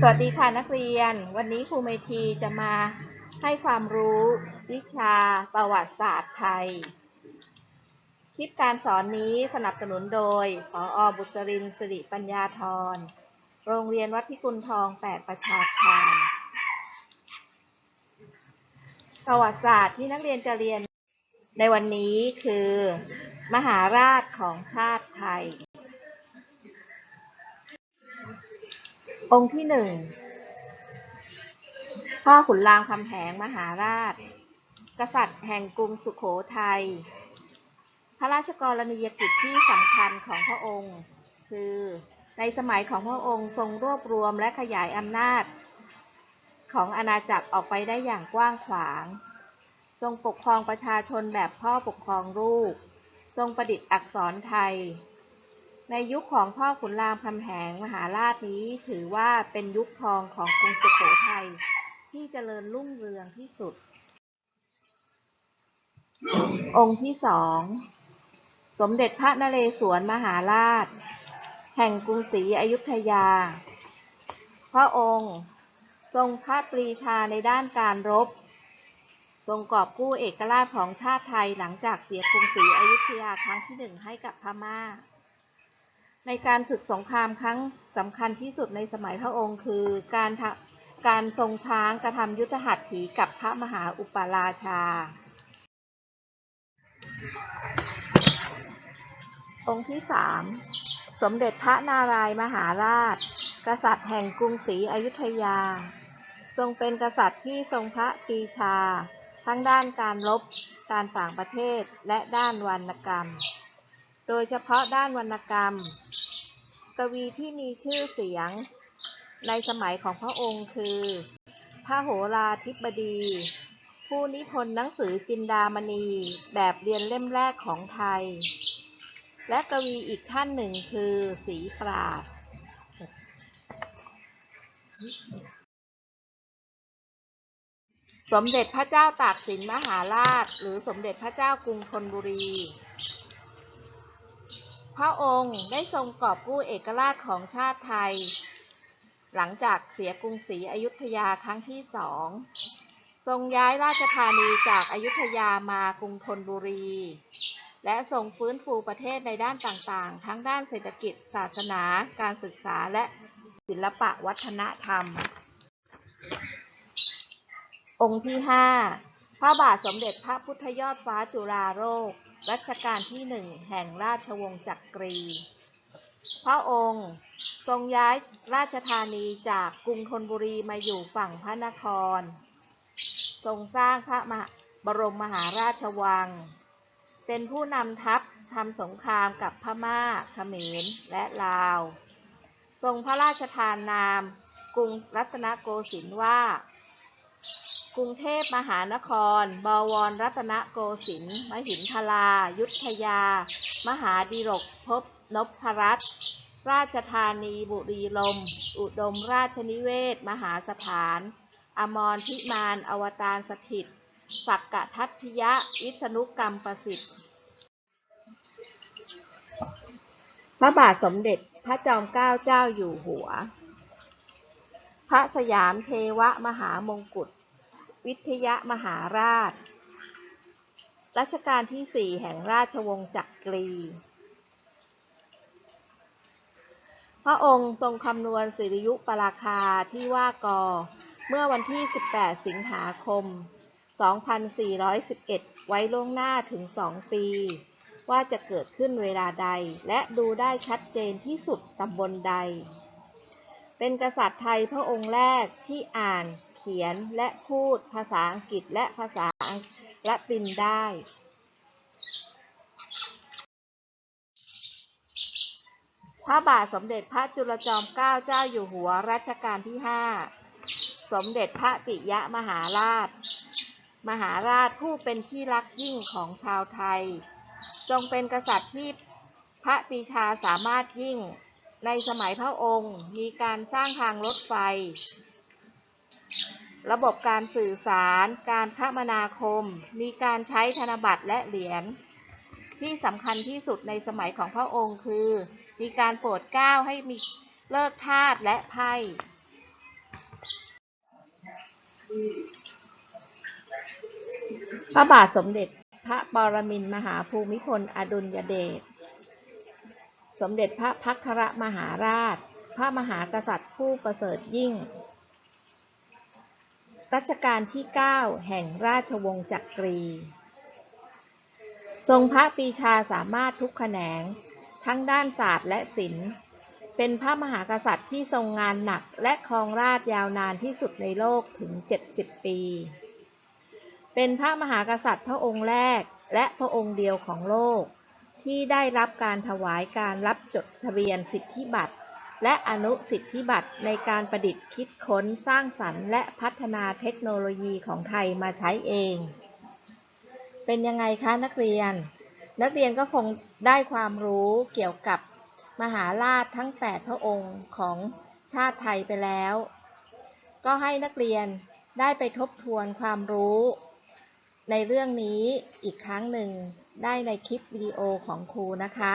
สวัสดีค่ะนักเรียน วันนี้ครูเมธีจะมาให้ความรู้วิชาประวัติศาสตร์ไทย คลิปการสอนนี้สนับสนุนโดยผออบุษรินสิริปัญญาธร โรงเรียนวัดพิกุลทองแปดประชาคารประวัติศาสตร์ที่นักเรียนจะเรียนในวันนี้คือ มหาราชของชาติไทย องค์ที่หนึ่งพ่อขุนรามคำแหงมหาราช กษัตริย์แห่งกรุงสุขโขทัย พระราชกรณียกิจที่สำคัญของพระองค์ คือในสมัยของพระองค์ทรงรวบรวมและขยายอำนาจ ของอาณาจักรออกไปได้อย่างกว้างขวาง ทรงปกครองประชาชนแบบพ่อปกครองลูก ทรงประดิษฐ์อักษรไทย ในยุคของพ่อขุนรามคำแหงมหาราชนี้ถือว่าเป็นยุคทองของกรุงสุโขทัยที่เจริญรุ่งเรืองที่สุด องค์ที่สอง สมเด็จพระนเรศวรมหาราช แห่งกรุงศรีอยุธยา พระองค์ทรงพระปรีชาในด้านการรบ ทรงกอบกู้เอกราชของชาติไทยหลังจากเสียกรุงศรีอยุธยาครั้งที่หนึ่งให้กับพม่า ในการศึกสงครามครั้งสำคัญที่สุดในสมัยพระองค์ คือการทะการทรงช้างกระทำยุทธหัตถีกับพระมหาอุปราชา องค์ที่สามสมเด็จพระนารายมหาราช กษัตริย์แห่งกรุงศรีอยุธยา ทรงเป็นกษัตริย์ที่ทรงพระปีชา ทั้งด้านการรบการต่างประเทศและด้านวรรณกรรม โดยเฉพาะด้านวรรณกรรม กวีที่มีชื่อเสียง ในสมัยของพระองค์คือพระโหราธิบดี ผู้นิพนธ์หนังสือจินดามณีแบบเรียนเล่มแรกของไทย และกวีอีกท่านหนึ่งคือศรีปราดสมเด็จพระเจ้าตากสินมหาราช หรือสมเด็จพระเจ้ากรุงธนบุรี พระองค์ได้ทรงกอบกู้เอกราชของชาติไทย หลังจากเสียกรุงศรีอยุธยาครั้งที่สอง ทรงย้ายราชธานีจากอายุทยามากรุงธนบุรี และทรงฟื้นฟูประเทศในด้านต่างๆ ทั้งด้านเศรษฐกิจ ศาสนา การศึกษาและศิลปะวัฒนธรรม องค์ที่ห้าพระบาทสมเด็จพระพุทธยอดฟ้าจุฬาโลก รัชกาลที่หนึ่งแห่งราชวงศ์จักรี พระองค์ทรงย้ายราชธานีจากกรุงธนบุรีมาอยู่ฝั่งพระนคร ทรงสร้างพระมหาบรมมหาราชวัง เป็นผู้นำทัพทำสงครามกับพม่าเขมรและลาว ทรงพระราชทานนามกรุงรัตนโกสินทร์ว่า กรุงเทพมหานคร บวรรัตนโกสินทร์มหินทรา ยุทธยา มหาดิรกภพนพรัตน์ราชธานีบุรีลม อุดมราชนิเวศ มหาสถาน อมรพิมาน อวตารสถิต สักกะทัตถิยะ วิษณุกรรมประสิทธิ์ พระบาทสมเด็จพระจอมเกล้าเจ้าอยู่หัว พระสยามเทวมหามงกุฎ วิทยมหาราช รัชกาลที่สี่แห่งราชวงศ์จักรี พระองค์ทรงคำนวณสิริยุปราคาที่ว่ากอ เมื่อวันที่ 18 สิงหาคม 2411 ไว้ล่วงหน้าถึง 2 ปี ว่าจะเกิดขึ้นเวลาใด และดูได้ชัดเจนที่สุดตำบลใด เป็นกษัตริย์ไทยพระองค์แรกที่อ่าน ขียนและพูดภาษาอังกฤษและภาษาละตินได้ พระบาทสมเด็จพระจุลจอมเกล้าเจ้าอยู่หัวรัชกาลที่ห้าสมเด็จพระปิยมหาราช มหาราชผู้เป็นที่รักยิ่งของชาวไทย ทรงเป็นกษัตริย์ที่พระปีชาสามารถยิ่ง ในสมัยพระองค์มีการสร้างทางรถไฟ ระบบการสื่อสาร การคมนาคม มีการใช้ธนบัตรและเหรียญ ที่สำคัญที่สุดในสมัยของพระองค์คือ มีการโปรดเกล้าให้มีเลิกทาสและไพ่พระบาทสมเด็จพระปรมินมหาภูมิพล อดุลยเดช สมเด็จพระพัทรมหาราช พระมหากษัตริย์ผู้ประเสริฐยิ่ง รัชกาลที่ 9 แห่งราชวงศ์จักรี ทรงพระปีชาสามารถทุกแขนง ทั้งด้านศาสตร์และศิลป์ เป็นพระมหากษัตริย์ที่ทรงงานหนักและครองราชย์ยาวนานที่สุดในโลกถึง 70 ปี เป็นพระมหากษัตริย์พระองค์แรกและพระองค์เดียวของโลก ที่ได้รับการถวายการรับจดทะเบียนสิทธิบัตร และอนุสิทธิบัตรในการประดิษฐ์คิดค้นสร้างสรรค์และพัฒนาเทคโนโลยีของไทยมาใช้เอง เป็นยังไงคะนักเรียน นักเรียนก็คงได้ความรู้เกี่ยวกับมหาราชทั้ง 8 พระองค์ของชาติไทยไปแล้ว ก็ให้นักเรียนได้ไปทบทวนความรู้ ในเรื่องนี้อีกครั้งหนึ่งได้ในคลิปวิดีโอของครูนะคะ